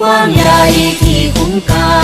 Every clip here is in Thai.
กว้างใหญ่ที่คุ้มกา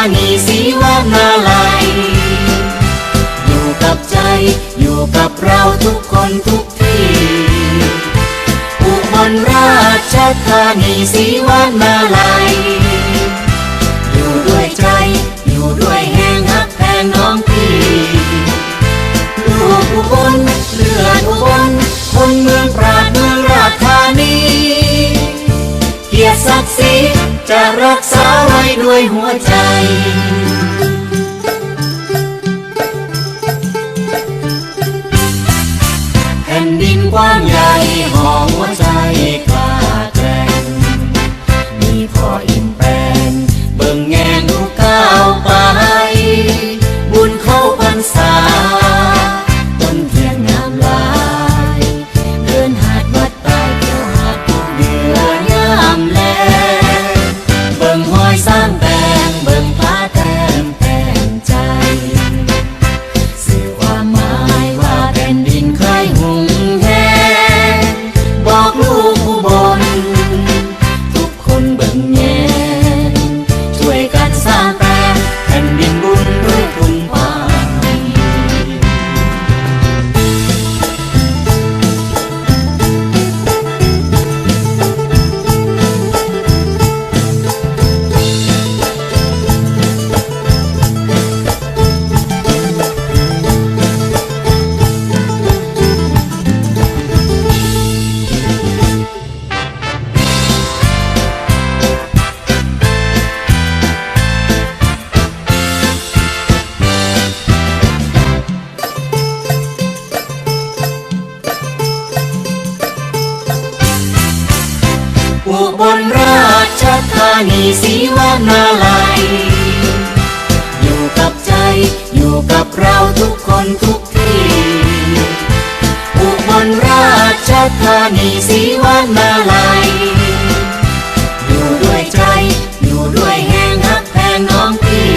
านีศรีวนาลัย อยู่กับใจ อยู่กับเราทุกคนทุกที่อุบลราชธานีศรีวนาลัย อยู่ด้วยใจ อยู่ด้วยแห่งฮักแพงน้องพี่ลูกอุบลเลือดอุบลคนเมือง ศรีจะรักษาไว้ด้วยหัวใจแผ่นดินกว้างใหญ่ห่อหัวใจกลา บลราชธานีศรีวนาลัย อยู่กับใจ อยู่กับเราทุกคนทุกที่ อุบลราชธานีศรีวนาลัย อยู่ด้วยใจ อยู่ด้วยแห่งฮักแพงน้องพี่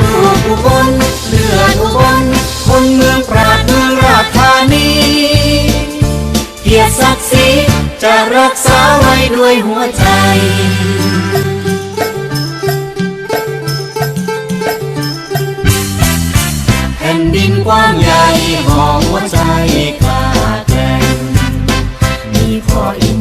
ลูกอุบลเลือดอุบลคนเมืองปราดเมืองราชธานี เกียรติศักดิ์ศรี จะรักษาไว้ด้วยหัวใจแผ่นดินกว้างใหญ่ห่อหัวใจกล้าแกร่งมีพ่ออิน